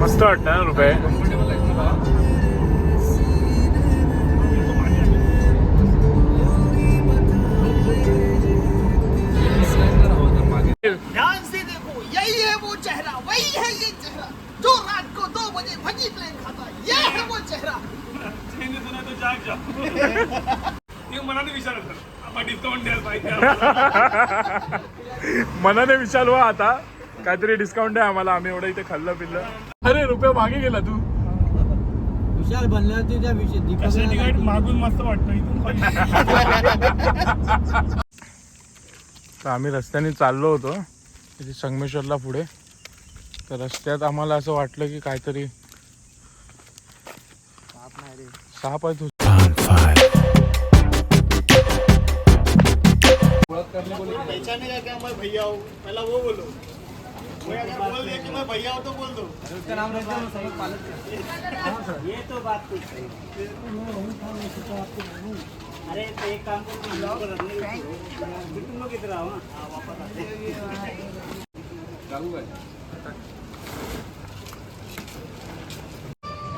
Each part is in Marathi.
मस्त वाटतं ना रुपये. ध्यान से देखो यही है वो चेहरा वही है ये चेहरा जो रात को दो बजे भजी प्लेन खाता ये है वो चेहरा। मनाने विचार कर आपण डिस्काउंट द्यायला पाहिजे आम्हाला. मनाने विचार हो आता. काहीतरी डिस्काउंट आहे आम्हाला. आम्ही एवढं इथे खाल्लं पिल्लं. अरे रुपये मागे गेला तू. विशाल बनल्यावर तुझ्या विषय. मागून मस्त वाटतं तर आम्ही रस्त्याने चाललो होतो. इथे संगमेश्वरला पुढे. तर रस्त्यात आम्हाला असं वाटलं की काहीतरी साप आहे तू मैं भैया हूँ। पहला वो बोलो। मैं अगर बोल दिया कि मैं भैया हूँ तो बोल दो। उसका नाम रहता है सही पालक ये तो बात कुछ सही अरे तो एक काम करते लोग रखने तुम लोग किधर आओ वापस आते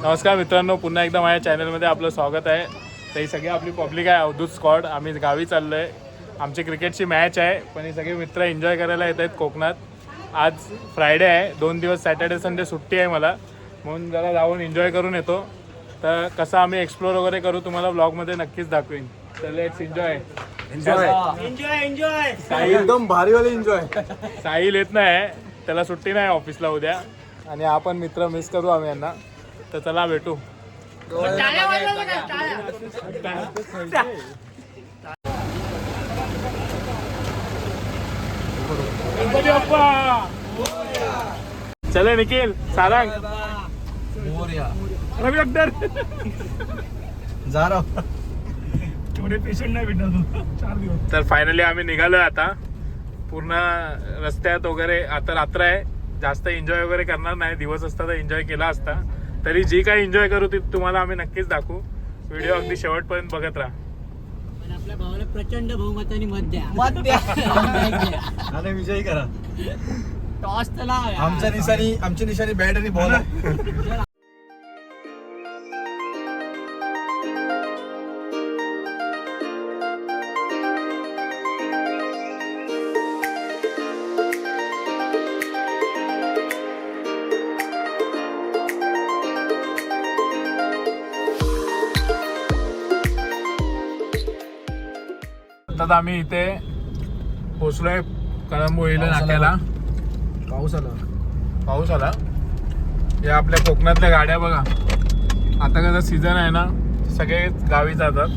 नमस्कार मित्रांनो पुन्हा एकदा माझ्या चॅनलमध्ये आपलं स्वागत आहे. तर ही सगळी आपली पब्लिक आहे अवधूत स्क्वॉड आम्ही गावी चाललो आहे आमची क्रिकेटची मॅच आहे पण हे सगळे मित्र एन्जॉय करायला येत आहेत कोकणात. आज फ्रायडे आहे दोन दिवस सॅटर्डे संडे सुट्टी आहे मला. म्हणून जरा जाऊन एन्जॉय करून येतो. तर कसं आम्ही एक्सप्लोर वगैरे करू तुम्हाला ब्लॉगमध्ये नक्कीच दाखवीन. तर लेट्स एन्जॉय एन्जॉय एन्जॉय एकदम भारीवाले एन्जॉय साहिल येत नाही. त्याला सुट्टी नाही ऑफिसला उद्या. आणि आपण मित्र मिस करू आम्ही यांना. तर चला भेटू. गणपती बाप्पा चले निखिल सारंग. रवी अख्तर जा पेशंट नाही भेटणार तू चार दिवस. तर फायनली आम्ही निघालोय आता. पूर्ण रस्त्यात वगैरे आता रात्र आहे. जास्त एन्जॉय वगैरे करणार नाही. दिवस असता तर एन्जॉय केला असता. तरी जी काही एन्जॉय करू ती तुम्हाला आम्ही नक्कीच दाखवू. व्हिडिओ अगदी शेवटपर्यंत बघत राहा. आपल्या भावाला प्रचंड बहुमताने मत द्या. मत द्या. आणि विजयी करा. टॉस तर लाव. यार. आमच्या निशाणी आमची निशाणी बॅट आणि बॉल आहे. आता आम्ही इथे पोचलोय कळंबोळीला नाक्याला. पाऊस आला. पाऊस आला. या आपल्या कोकणातल्या गाड्या बघा. आता कसं सीझन आहे ना सगळे गावी जातात.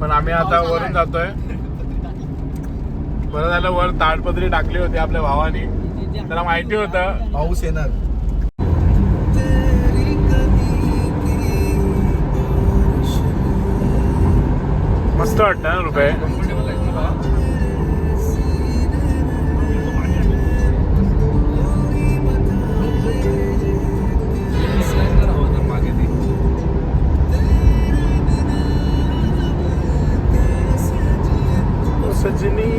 पण आम्ही आता वरून जातोय. बरं झालं वर ताडपत्री टाकली होती आपल्या भावानी. त्याला माहिती होतं. पाऊस येणार. मस्त वाटतं ना रुपये? सजनी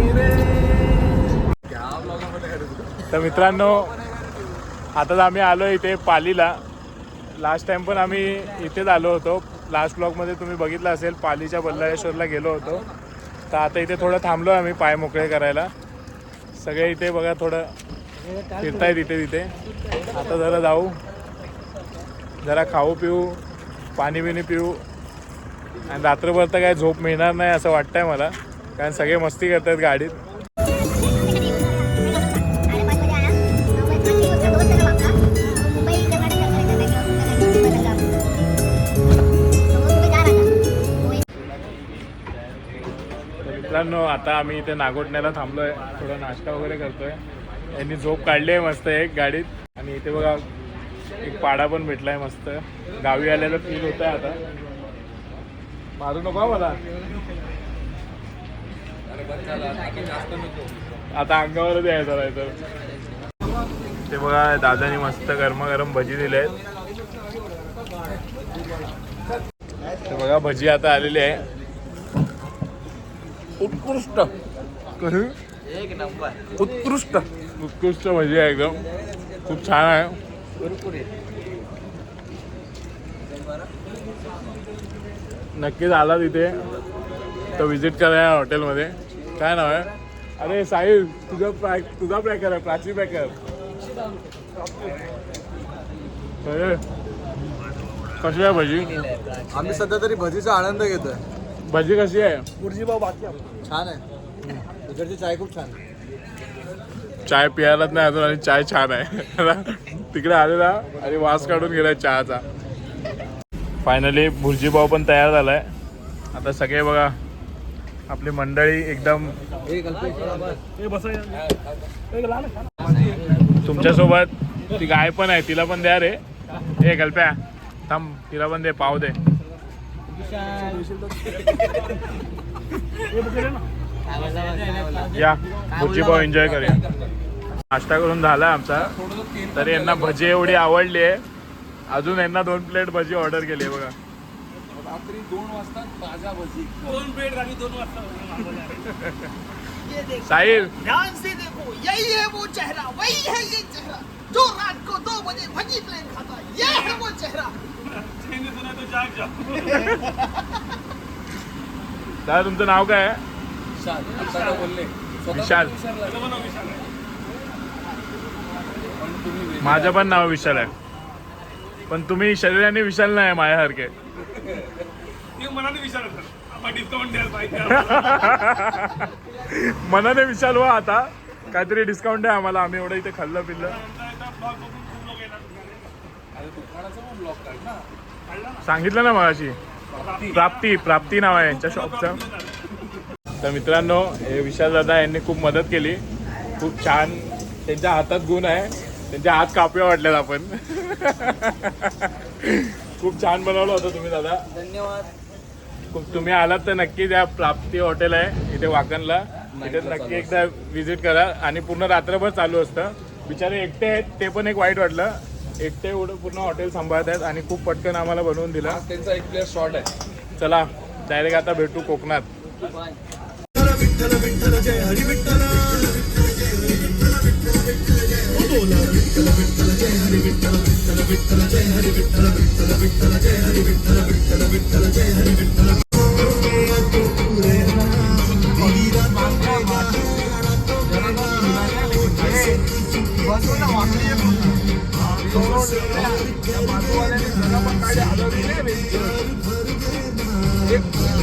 तर मित्रांनो आता आम्ही आलो इथे पालीला. लास्ट टाइम पण आम्ही इथेच आलो होतो. लास्ट ब्लॉकमध्ये तुम्ही बघितलं असेल पालीच्या बल्लाळेश्वरला गेलो होतो. तर आता इथे थोडं थांबलो आम्ही पाय मोकळे करायला. सगळे इथे बघा थोडं फिरतायत इथे तिथे. आता जरा जाऊ. जरा खाऊ पिऊ पाणी बिणी पिऊ. आणि रात्रभर तर काय झोप मिळणार नाही असं वाटतंय मला. कारण सगळे मस्ती करतात गाडीत. मित्रांनो आता आम्ही इथे नागोटण्याला थांबलोय. थोडा नाश्ता वगैरे करतोय. यांनी झोप काढली आहे मस्त एक गाडीत. आणि इथे बघा एक पाडा पण भेटलाय मस्त. गावी आलेलं फील होत आहे आता. मारू नको मला. आता अंगावरच यायचं तर. ते बघा दादानी मस्त गरमागरम भजी दिले आहेत ते बघा भजी आता आलेली आहे. उत्कृष्ट. एक नंबर. उत्कृष्ट. उत्कृष्ट भजी आहे एकदम खूप छान आहे. नक्कीच आला तिथे तर विजिट करा या हॉटेलमध्ये काय नाव आहे? अरे साहिल तुझा प्रॅक तुझा प्रॅकर आहे प्राची प्रॅकर अरे, कशी आहे भजी? आम्ही सध्या तरी भजीचा आनंद घेतोय. भजी कशी आहे? छान आहे. इकडची चाय खूप छान आहे. चाय प्यायलाच नाही अजून आणि चाय छान आहे. तिकडे आलेला आणि वास काढून गेलाय चहाचा. फायनली भुर्जी पाव पण तयार झालाय. आता सगळे बघा आपली मंडळी एकदम तुमच्यासोबत ती गाय पण आहे तिला पण द्या रे. ए गल्प्या थांब तिला पण दे पाव दे. या भुर्जी पाव एन्जॉय करूया. नाश्ता करून झाला आमचा. तरी यांना भजी एवढी आवडली आहे. अजून यांना दोन प्लेट भजी ऑर्डर केली आहे बघा. दोन प्लेट रात्री दोन वाजता. ये देखो साहिल. ध्यान से देखो यही है वो चेहरा वही है ये चेहरा जो रात को दो बजे भजी प्लेन खाता ये है वो चेहरा। चेंज सुना तो जाग जाओ दादा तुमचं नाव काय आहे? विशाल. त्याचं पण नाव विशाल आहे. माझं पण नाव विशाल आहे. पण तुम्ही शरीराने विशाल नाही माझ्यासारखे. मनाने विशाल व्हा आता. काहीतरी डिस्काउंट आहे आम्हाला. आम्ही एवढं इथे खाल्लं पिल्लं आमचा एकदा ब्लॉग बघून खूप लोक येतात सांगितलं ना मगाशी. प्राप्ती प्राप्ती नाव आहे यांच्या शॉपचं तर मित्रांनो हे विशाल दादा यांनी खूप मदत केली. खूप छान त्यांच्या हातात गुण आहे. त्यांच्या हात काप्या वाटल्यात आपण. खूप छान बनवलं होतं तुम्ही दादा. धन्यवाद. खूप तुम्ही आलात तर नक्की त्या प्राप्ती हॉटेल आहे इथे वाकणला. इथे नक्की एकदा विजिट करा. आणि पूर्ण रात्रभर चालू असतं. बिचारे एकटे आहेत ते पण एक वाईट वाटलं. एकटे एवढं पूर्ण हॉटेल सांभाळत आहेत आणि खूप पटकन आम्हाला बनवून दिलं. त्यांचा एक प्लेअर शॉर्ट आहे. चला डायरेक्ट आता भेटू कोकणात.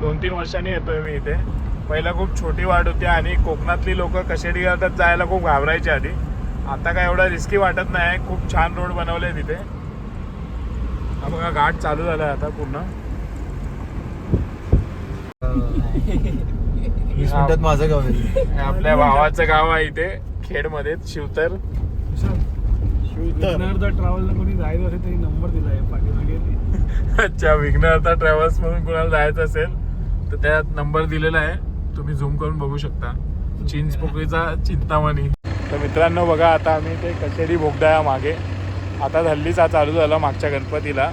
दोन तीन वर्षांनी येतोय मी इथे. पहिला खूप छोटी वाट होती आणि कोकणातली लोक कशेरी घाटात जायला खूप घाबरायची आधी. आता काय एवढं रिस्की वाटत नाही. खूप छान रोड बनवले तिथे. हा बघा घाट चालू झाला आता पूर्ण. वीस मिनिटात माझं गाव आहे. हे आपल्या भावाचं गाव आहे इथे खेडमध्ये शिवतर. ट्रॅव्हलला कोणी जायचं असेल तरी नंबर दिलाय पाठीमागे. अच्छा विघ्नहर्ता ट्रॅव्हल्स मधून कोणाला जायचं असेल? तर त्यात नंबर दिलेला आहे. तुम्ही झूम करून बघू शकता. चिंचपोकळीचा चिंतामणी. तर मित्रांनो बघा आता आम्ही ते कचेरी बोगदा मागे. आता हल्लीच हा चालू झाला मागच्या गणपतीला.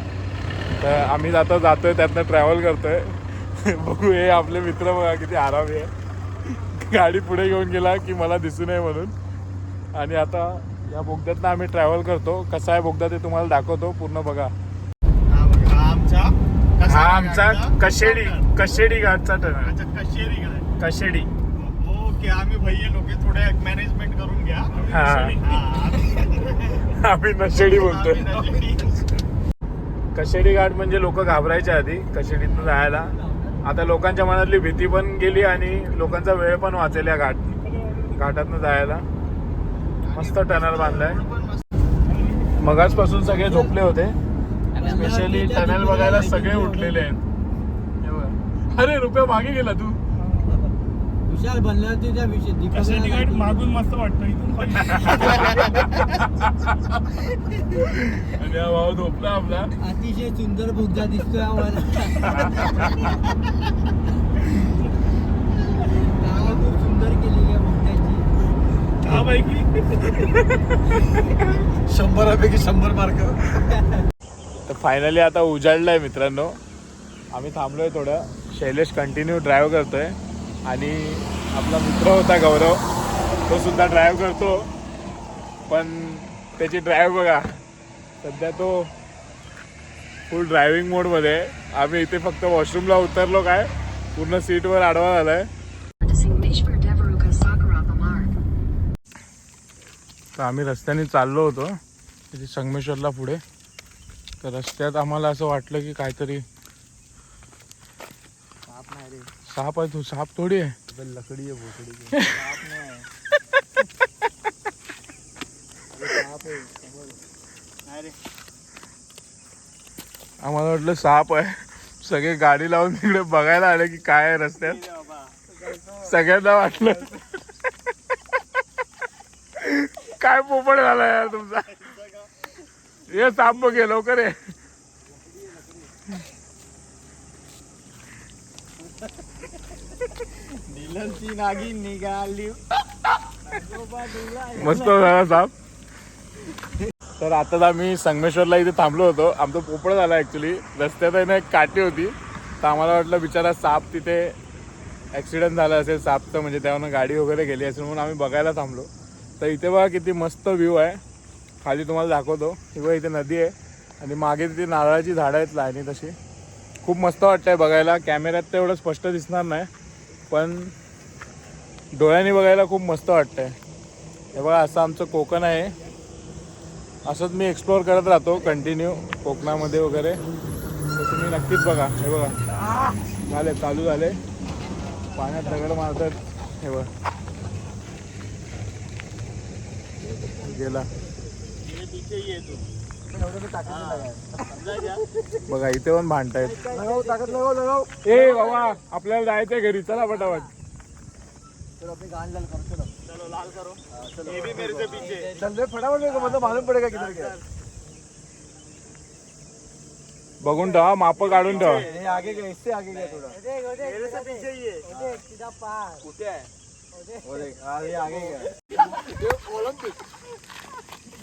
तर आम्ही आता आहे त्यातनं ट्रॅव्हल करतो आहे बघू हे आपले मित्र बघा किती आरामी आहे. गाडी पुढे घेऊन गेला की मला दिसू नये म्हणून. आणि आता या बोगद्यातनं आम्ही ट्रॅव्हल करतो. कसा आहे बोगदा ते तुम्हाला दाखवतो. पूर्ण बघा. हा आमचा कशेडी कशेडी घाटचा टर्न अच्छा कशेरी काय कशेडी. ओके आम्ही भैया लोक आहे, थोडे मॅनेजमेंट करून घ्या. हा. आम्ही नशेडी बोलतोय. आम्ही कशेडी घाट म्हणजे लोक घाबरायचे आधी कशेडीतनं जायला. आता लोकांच्या मनातली भीती पण गेली आणि लोकांचा वेळ पण वाचेल या घाट घाटातनं जायला. मस्त टनल बांधलाय. मगाचपासून सगळे झोपले होते. स्पेशली टनल बघायला सगळे उठलेले आहेत. हे बघ. अरे रुपया मागे गेला तू. विशाल बनला तुझ्या विषय मागून मस्त वाटतं इथून. हा भाऊ झोपला आपला. अतिशय सुंदर बोगदा दिसतोय आम्हाला. खूप सुंदर केली आहे शंभरापैकी शंभर मार्क. तर फायनली आता उजाडलाय मित्रांनो. आम्ही थांबलोय थोडं. शैलेश कंटिन्यू ड्राईव्ह करतोय. आणि आपला मित्र होता गौरव तो सुद्धा ड्राईव्ह करतो. पण त्याची ड्राईव्ह बघा. सध्या तो फुल ड्रायव्हिंग मोडमध्ये आम्ही इथे फक्त वॉशरूमला उतरलो काय? पूर्ण सीटवर आडवा झालाय. आहे तर आम्ही रस्त्याने चाललो होतो. तिथे संगमेश्वरला पुढे. तर रस्त्यात आम्हाला असं वाटलं की काहीतरी साप आहे तू साप थोडी आहे. लकडी आहे भोकडी आम्हाला वाटलं साप आहे. सगळे गाडी लावून तिकडे बघायला आले की काय आहे रस्त्यात. सगळ्यांना वाटलं. काय पोपट झाला यार तुमचा? ये साप बघ हे लवकर ये. नीलमची नागी निघाली. मस्त झाला साप तर आताच आम्ही संगमेश्वरला इथे थांबलो होतो. आमचा पोपळ झाला ॲक्च्युली रस्त्यात आहे ना एक काठी होती. तर आम्हाला वाटलं बिचारा साप तिथे ॲक्सिडेंट झाला असेल सापचं. म्हणजे त्यावरनं गाडी वगैरे गेली असेल म्हणून आम्ही बघायला थांबलो. तर इथे बघा किती मस्त व्ह्यू आहे. खाली तुम्हाला दाखवतो. किंवा इथे नदी आहे. आणि मागे तिथे नारळाची झाडं आहेत लाईनी तशी खूप मस्त वाटतंय बघायला. कॅमेऱ्यात तर एवढं स्पष्ट दिसणार नाही पण डोळ्यांनी बघायला खूप मस्त वाटतंय. हे बघा असं आमचं कोकण आहे. असंच मी एक्सप्लोअर करत राहतो कंटिन्यू कोकणामध्ये वगैरे. तर तुम्ही नक्कीच बघा. हे बघा. झाले चालू झाले. पाण्यात दगड मारतात. हे बघा. गेला. बघा इथे पण भांडतायत. ए बाबा आपल्याला जायचंय घरी. चला पटापट. बघून ठेवा माप काढून ठेवा. ये आगे गया इससे आगे गया थोड़ा. मेरे से पीछे ही है सीधा पार. कुठे आहे? हाँ ये आगे ओलंपिक.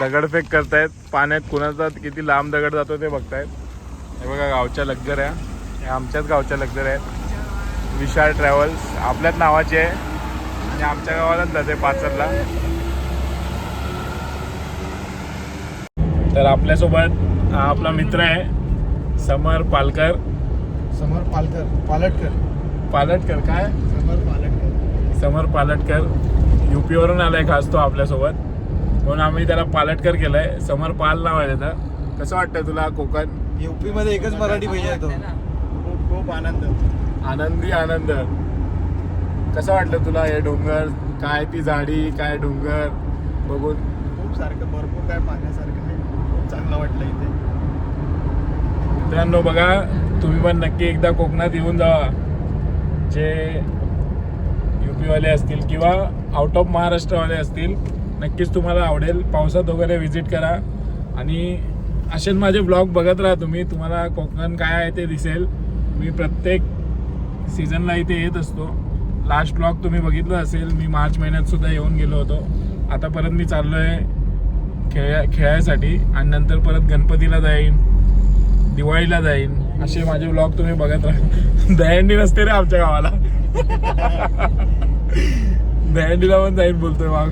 दगडफेक करतायत. पाण्यात कुणाचा किती लांब दगड जातो ते बघतायत. हे बघा गावच्या लक्झऱ्या हे आमच्याच गावच्या लक्झऱ्या आहेत. विशाल ट्रॅव्हल्स. आपल्याच नावाची आहे. आणि आमच्या गावालाच जाते पाचरला. तर आपल्यासोबत आपला मित्र आहे. समर पालकर. समर पालकर. पालटकर. पालटकर काय? समर पालटकर. समर पालटकर. युपीवरून आलाय खास तो आपल्यासोबत. म्हणून आम्ही त्याला पालटकर केलंय. समर पाल नाव आहे त्याचं. कसं वाटतंय तुला कोकण? यूपी मध्ये एकच मराठी भैया येतो खूप खूप आनंद. आनंदी आनंद. कसं वाटलं तुला हे डोंगर? काय ती झाडी? काय डोंगर? बघून? खूप सारखं भरपूर काय पाहण्यासारखं आहे. खूप चांगलं वाटलं इथे. मित्रांनो बघा तुम्ही पण नक्की एकदा कोकणात येऊन जावा. जे युपीवाले असतील किंवा आउट ऑफ महाराष्ट्रवाले असतील नक्कीच तुम्हाला आवडेल. पावसात वगैरे व्हिजिट करा. आणि असेच माझे ब्लॉग बघत राहा तुम्ही. तुम्हाला कोकण काय आहे ते दिसेल. मी प्रत्येक सीझनला इथे येत असतो. लास्ट ब्लॉग तुम्ही बघितलं असेल. मी मार्च महिन्यात सुद्धा येऊन गेलो होतो. आता परत मी चाललो आहे खेळा खेळायसाठी. आणि नंतर परत गणपतीला जाईन. दिवाळीला जाईन. असे माझे ब्लॉग तुम्ही बघत राहा. दहंडी नसते रे आमच्या गावाला. दहंडीला पण जाईन बोलतोय मग.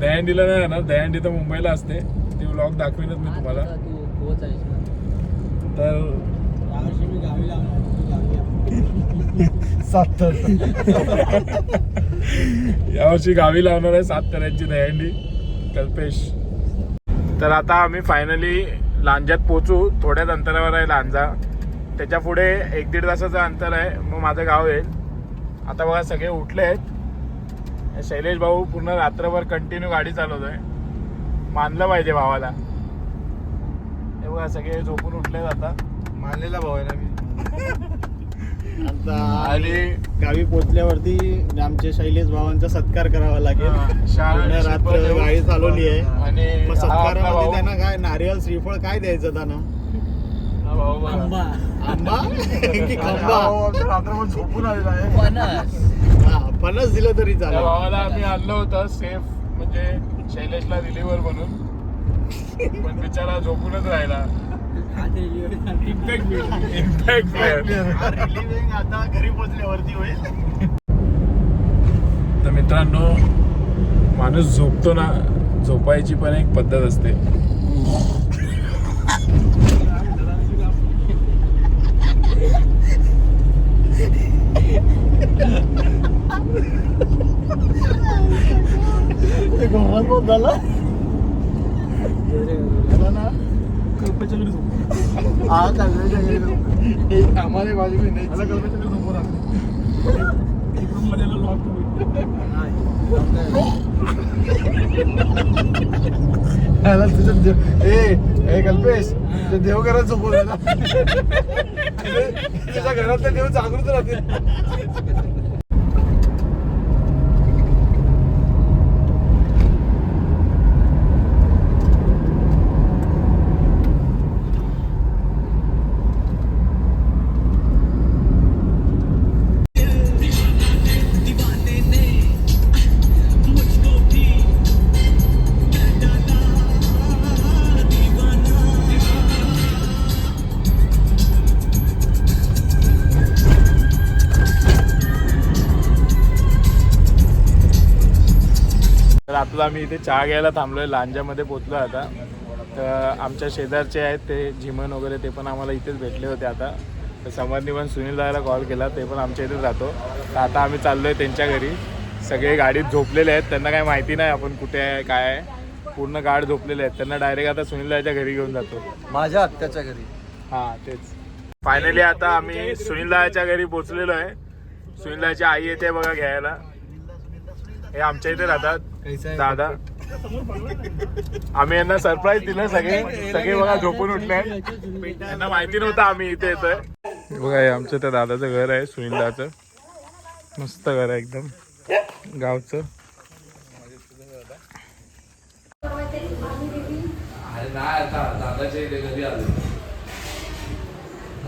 दहंडीला नाही जाणार दहंडी तर मुंबईला असते. ते ब्लॉग दाखवेनच मी तुम्हाला. तर. सात यावर्षी गावी लावणार आहे सात तऱ्यांची दहीहंडी कल्पेश. तर आता आम्ही फायनली लांजात पोचू थोड्याच अंतरावर आहे लांजा. त्याच्या पुढे एक दीड तासाचं अंतर आहे. मग माझं गाव येईल. आता बघा सगळे उठले आहेत शैलेश भाऊ पूर्ण रात्रभर कंटिन्यू गाडी चालवतोय. मानलं पाहिजे भावाला. हे बघा सगळे झोपून उठले आता. मानलेला भाऊ आहे ना मी. आता आणि गावी पोचल्यावरती आमच्या शैलेश भावांचा सत्कार करावा लागेल. पूर्ण रात्र. गाडी चालवली आहे. आणि मग सत्कारामध्ये. त्यांना काय नारियल श्रीफळ काय द्यायचं त्यांना? हा भाऊ बघा. आंबा. की खंबा? भाऊ आमच्या रात्रभर झोपून आलेला आहे. फणस दिलं तरी त्या चालेल. भावाला आम्ही आणलं होतं सेफ म्हणजे शैलेशला डिलिव्हर म्हणून. पण बिचारा झोपूनच राहिला. इम्पॅक्ट प्लेअर रिलिव्हिंग आता घरी होईल तर मित्रांनो माणूस झोपतो ना झोपायची पण एक पद्धत असते. ते घरात बोध झाला हा कल्पेच्या घरी झोप. आम्हाला बाजू नाही. मला कल्पेच्या घरी तुझं देव. ए ए कल्पेश ते देवघरात झोपून आहे ना तुझ्या घरातले देव जागृत राहतील. आम्ही इथे चहा घ्यायला थांबलोय लांजामध्ये पोचलो आता. तर आमच्या शेजारचे आहेत ते झिमन वगैरे ते पण आम्हाला इथेच भेटले होते आता. तर समरनी पण सुनील दादाला कॉल केला ते पण आमच्या इथेच राहतो. तर आता आम्ही चाललोय त्यांच्या घरी. सगळे गाडीत झोपलेले आहेत त्यांना काही माहिती नाही आपण कुठे आहे काय आहे. पूर्ण गाड झोपलेले आहेत त्यांना डायरेक्ट आता सुनील दादाच्या घरी घेऊन जातो. माझ्या हत्याच्या घरी. हा तेच. फायनली आता आम्ही सुनील दादाच्या घरी पोचलेलो आहे. सुनील दादाची आई येते बघा घ्यायला. हे आमच्या इथे राहतात. दादा आम्ही यांना सरप्राईज दिलं सगळे सगळे बघा झोपून उठले. यांना माहिती नव्हतं आम्ही इथे येतोय. बघा हे आमचं त्या दादाचं घर आहे सुनील दादाचं मस्त घर आहे एकदम. गावचं.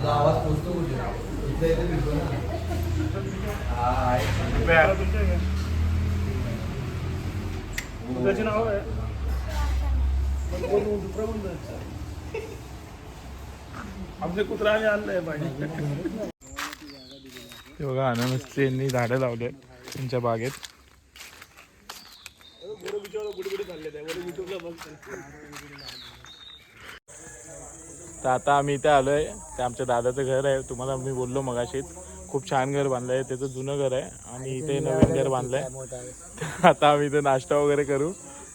आवाज पोचतो कुठे? इथल्या इथे दिसतो ना त्याचे नाव आहे आमच्या कुत्र्याने आणलंय पाहिजे हे बघा अननसचे यांनी झाडं लावले तुमच्या बागेत. तर आता आम्ही इथे आलोय. ते आमच्या दादाचं घर आहे. तुम्हाला मी बोललो मगाशीच. खूप छान घर बांधलंय. त्याचं जुनं घर आहे आणि इथे नवीन घर बांधलंय. तर आता आम्ही इथे नाश्ता वगैरे करू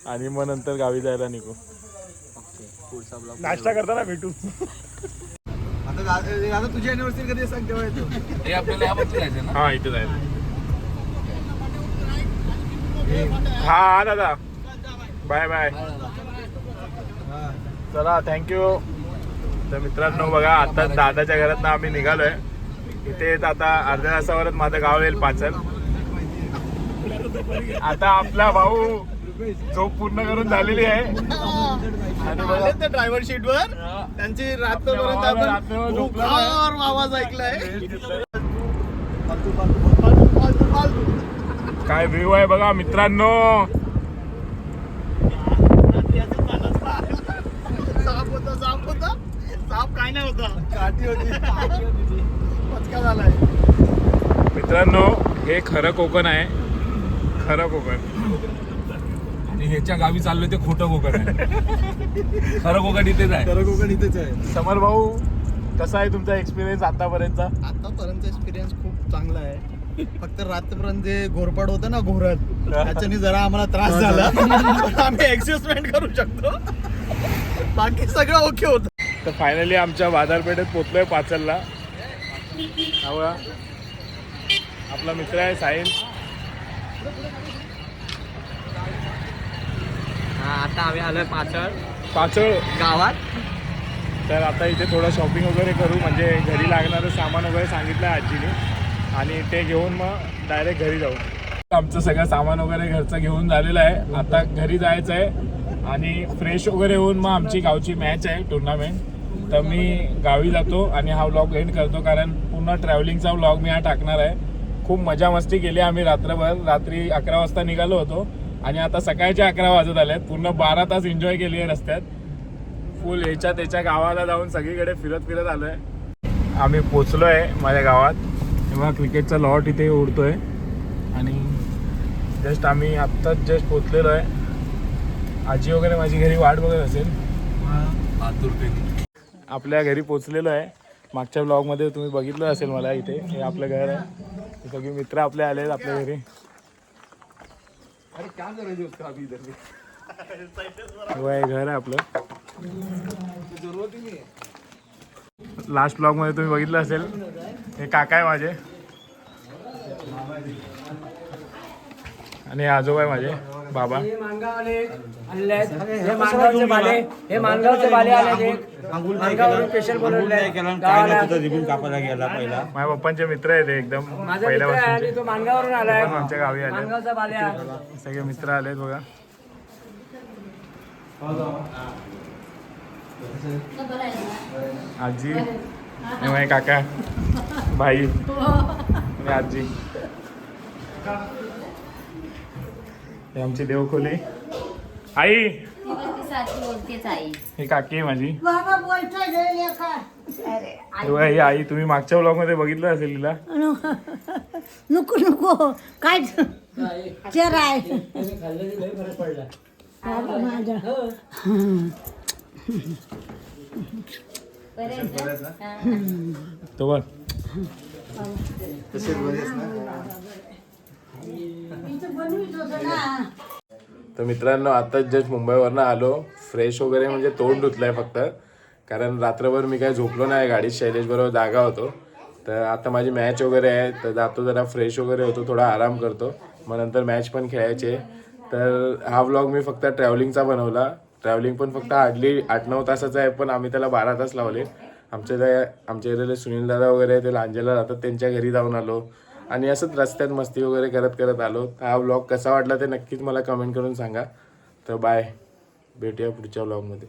आणि मग नंतर गावी जायला निघू. नाश्ता करताना भेटू. आता तुझी अॅनिव्हर्सरी कधी सांग तेव्हा येतो हा इथे जायला. हा. हा दादा. Bye bye. चला थँक्यू तर मित्रांनो बघा आता दादाच्या घरात आम्ही निघालोय. इथे येत आता अर्ध्या तासावरच माझं गाव येईल पाचल आता आपला भाऊ झोप पूर्ण करून झालेली आहे. आणि बघा. त्या ड्रायव्हर शीट वर? त्यांची रात्रपर्यंत आवाज ऐकलाय. काय व्ह्यू आहे बघा मित्रांनो. साप होता साप होता. साप काय नाही होता. काठी होती. पचका झालाय. मित्रांनो हे खरं कोकण आहे. खरं कोकण. आणि ह्याच्या गावी चाललोय ते खोटं कोकण आहे. खरं कोकण इथेच आहे. खरं कोकण इथेच आहे. समर भाऊ कसा आहे तुमचा एक्सपिरियन्स आतापर्यंतचा आतापर्यंत एक्सपिरियन्स खूप चांगला आहे. फक्त रात्रपर्यंत जे घोरपाड होतं ना घोरत त्याच्याने जरा आम्हाला त्रास झाला. आम्ही ऍडजस्टमेंट करू शकतो. बाकी सगळं ओके होतं. तर फायनली आमच्या बाजारपेठेत पोचलोय पाचलला. हा बघा. आपला मित्र आहे साहिल. आता आम्ही आलोय पाचळ. पाचळ. गावात. तर आता इथे थोडं शॉपिंग वगैरे करू. म्हणजे घरी लागणारं सामान वगैरे सांगितलं आहे आजीने. आणि ते घेऊन मग डायरेक्ट घरी जाऊ. आमचं सगळं सामान वगैरे घरचं घेऊन झालेलं आहे. आता घरी जायचं आहे आणि फ्रेश वगैरे होऊन मग आमची गावची मॅच आहे टुर्नामेंट तर मी गावी जातो आणि हा व्लॉग एंड करतो कारण पूर्ण ट्रॅव्हलिंगचा व्लॉग मी हा टाकणार आहे. खूप मजा मस्ती केली आम्ही रात्रभर. रात्री अकरा वाजता निघालो होतो आणि आता सकाळचे अकरा वाजत आले पूर्ण बारा तास एन्जॉय केली आहे रस्त्यात. फुल याच्या त्याच्या गावाला जाऊन सगळीकडे फिरत फिरत आलो आहे आम्ही पोचलो आहे माझ्या गावात. तेव्हा क्रिकेटचा लॉट इथे उडतोय. आणि जस्ट आम्ही आत्ताच जस्ट पोचलेलो आहे. आजी वगैरे माझी घरी वाट बघत असेल. आपल्या घरी पोचलेलो आहे. मागच्या ब्लॉगमध्ये तुम्ही बघितलं असेल मला इथे. हे आपलं घर आहे. हे सगळे मित्र आपले आले आपल्या घरी. हो, हे घर आहे आपलं. लास्ट ब्लॉगमध्ये तुम्ही बघितलं असेल. हे काका आहे माझे. आणि आजोबा आहे माझे. बाबा. हे मानगावचे बाले. हे मानगावचे बाले आले ते मानगाववरून स्पेशल बोलवले गावाला माझ्या पप्पांचे मित्र आहेत हे एकदम माझा मित्र आहे आणि पहिल्यापासून तो मानगाववरून आलाय. पण आमच्या गावी आले मानगावचा बाले आहे. सगळे मित्र आलेत बघा. आजी हे माझे काका. भाई आणि आजी. हे आमची देवखोली आई! ही काकी आहे माझी. बाबा बोलतोय अरे हे आई तुम्ही मागच्या ब्लॉगमध्ये बघितलं असेल तिला? नको नको. काय चेहरा आहे. माझा तो बघ. बनवीत होतं ना. तर मित्रांनो आताच जस्ट मुंबईवरनं आलो. फ्रेश वगैरे म्हणजे तोंड धुतलंय फक्त. कारण रात्रभर मी काय झोपलो नाही गाडीत शैलेश बरोबर जागा होतो. तर आता माझी मॅच वगैरे आहे तर जातो जरा फ्रेश वगैरे होतो थोडा आराम करतो. मग नंतर मॅच पण खेळायचे. तर हा व्लॉग मी फक्त ट्रॅव्हलिंगचा बनवला. ट्रॅव्हलिंग पण फक्त हार्डली आठ नऊ तासाचा आहे पण आम्ही त्याला बारा तास लावले. आमच्या त्या आमच्या एरियाला सुनील दादा वगैरे ते लांजेला राहतात त्यांच्या घरी जाऊन आलो. आणि असंच रस्त्यात मस्ती वगैरे करत करत आलो. हा व्लॉग कसा वाटला ते नक्कीच मला कमेंट करून सांगा. तर बाय भेटूया पुढच्या व्लॉगमध्ये